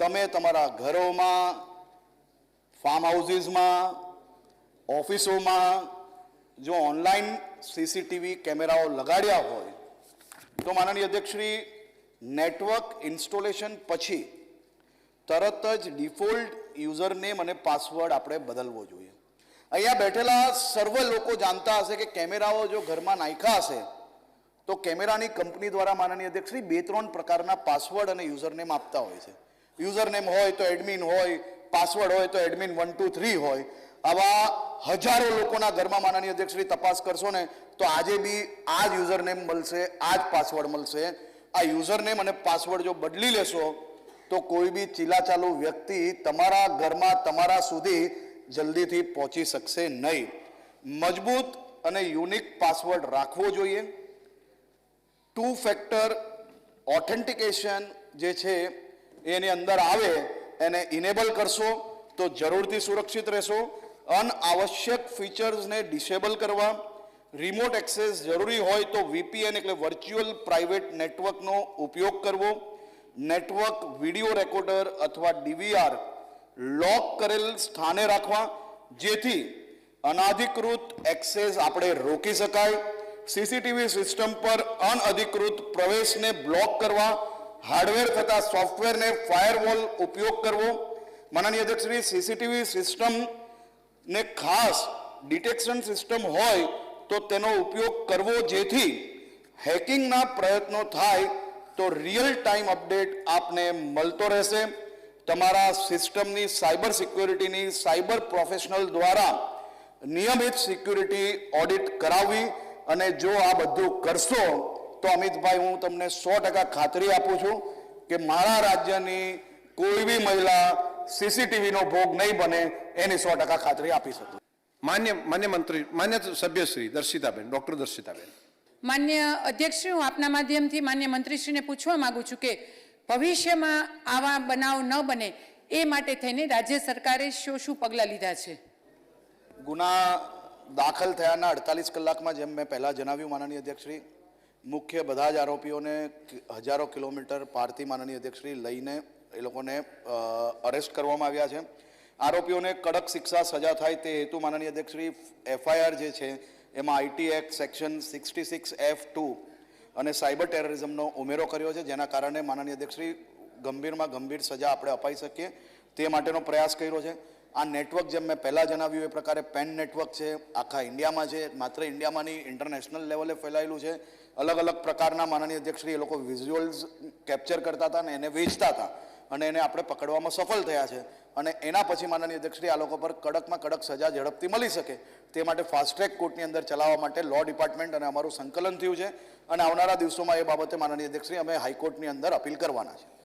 તમે તમારા ઘરોમાં ફાર્મ હાઉસીસમાં ઓફિસોમાં જો ઓનલાઈન સીસીટીવી કેમેરાઓ લગાડ્યા હોય, તો માનનીય અધ્યક્ષશ્રી નેટવર્ક ઇન્સ્ટોલેશન પછી તરત જ ડિફોલ્ટ યુઝરનેમ અને પાસવર્ડ આપણે બદલવો જોઈએ. અહીંયા બેઠેલા સર્વ લોકો જાણતા હશે કે કેમેરાઓ જો ઘરમાં નાખ્યા હશે, તો કેમેરાની કંપની દ્વારા માનનીય અધ્યક્ષશ્રી બે ત્રણ પ્રકારના પાસવર્ડ અને યુઝરનેમ આપતા હોય છે. યુઝર નેમ હોય તો એડમિન હોય, પાસવર્ડ હોય તો એડમિન વન, ટુ, થ્રી હોય. આવા હજારો લોકોના ઘરમાં માનનીય અધ્યક્ષશ્રી તપાસ કરશો ને, તો આજે બી આ જ યુઝર નેમ મળશે, આ જ પાસવર્ડ મળશે. આ યુઝર નેમ અને પાસવર્ડ જો બદલી લેશો, તો કોઈ બી ચીલાચાલુ વ્યક્તિ તમારા ઘરમાં, તમારા સુધી જલ્દીથી પહોંચી શકશે નહીં. મજબૂત અને યુનિક પાસવર્ડ રાખવો જોઈએ. ટુ ફેક્ટર ઓથેન્ટિકેશન જે છે એની અંદર આવે, એને ઇનેબલ કરશો તો જરૂરથી સુરક્ષિત રહેશો. અનઆવશ્યક ફીચર્સને ડિસેબલ કરવા. રિમોટ એક્સેસ જરૂરી હોય તો વીપીએન એટલે વર્ચ્યુઅલ પ્રાઇવેટ નેટવર્કનો ઉપયોગ કરવો. નેટવર્ક વીડિયો રેકોર્ડર અથવા ડીવીઆર લોક કરેલ સ્થાને રાખવા. જેથી અનાધિકૃત એક્સેસ આપણે રોકી શકાય. સીસીટીવી સિસ્ટમ પર અનઅધિકૃત પ્રવેશને બ્લોક કરવા. હાર્ડવેર તથા સોફ્ટવેરને ફાયરવોલ ઉપયોગ કરવો. માનનીય અધ્યક્ષશ્રી સીસીટીવી સિસ્ટમને ખાસ ડિટેક્શન સિસ્ટમ હોય તો તેનો ઉપયોગ કરવો જેથી હેકિંગના પ્રયત્નો થાય તો રિયલ ટાઈમ અપડેટ આપને મળતો રહેશે. તમારા સિસ્ટમની સાયબર સિક્યોરિટીની સાયબર પ્રોફેશનલ દ્વારા નિયમિત સિક્યુરિટી ઓડિટ કરાવવી અને જો આ બધું કરશો તો અમિતભાઈ હું તમને સો ટકા ખાતરી આપું છું કે મારા રાજ્યની કોઈ બી મહિલા સીસીટીવીનો ભોગ નહીં બને એની સો ટકા ખાતરી આપી શકું. માન્ય માન્ય મંત્રી માન્ય સભ્યશ્રી દર્શિતાબેન ડોક્ટર દર્શિતાબેન. માન્ય અધ્યક્ષશ્રી હું આપના માધ્યમથી માન્ય મંત્રીશ્રીને પૂછવા માંગુ છું કે ભવિષ્યમાં આવા બનાવ ન બને એ માટે થઈને રાજ્ય સરકારે શું શું પગલાં લીધા છે? ગુના દાખલ થયાના અડતાલીસ કલાકમાં જેમ મેં પહેલાં જણાવ્યું માનનીય અધ્યક્ષશ્રી મુખ્ય બધા જ આરોપીઓને હજારો કિલોમીટર પારથી માનનીય અધ્યક્ષશ્રી લઈને એ લોકોને અરેસ્ટ કરવામાં આવ્યા છે. આરોપીઓને કડક શિક્ષા સજા થાય તે હેતુ માનનીય અધ્યક્ષશ્રી એફઆઈઆર જે છે, એમાં IT act section sixty six F two અને સાયબર ટેરરિઝમનો ઉમેરો કર્યો છે, જેના કારણે માનનીય અધ્યક્ષશ્રી ગંભીરમાં ગંભીર સજા આપણે અપાઈ શકીએ તે માટેનો પ્રયાસ કર્યો છે. આ નેટવર્ક જેમ મેં પહેલાં જણાવ્યું, એ પ્રકારે પેન નેટવર્ક છે, આખા ઇન્ડિયામાં છે, માત્ર ઇન્ડિયામાં નહીં ઇન્ટરનેશનલ લેવલે ફેલાયેલું છે. અલગ અલગ પ્રકારના માનનીય અધ્યક્ષશ્રી એ લોકો વિઝ્યુઅલ્સ કેપ્ચર કરતા હતા અને એને વેચતા હતા અને એને આપણે પકડવામાં સફળ થયા છે. અને એના પછી માનનીય અધ્યક્ષશ્રી આ લોકો પર કડકમાં કડક સજા ઝડપથી મળી શકે. તે માટે ફાસ્ટ ટ્રેક કોર્ટની અંદર ચલાવવા માટે લો ડિપાર્ટમેન્ટ અને અમારું સંકલન થયું છે. અને આવનારા દિવસોમાં એ બાબતે માનનીય અધ્યક્ષશ્રી અમે હાઈકોર્ટની અંદર અપીલ કરવાના છે.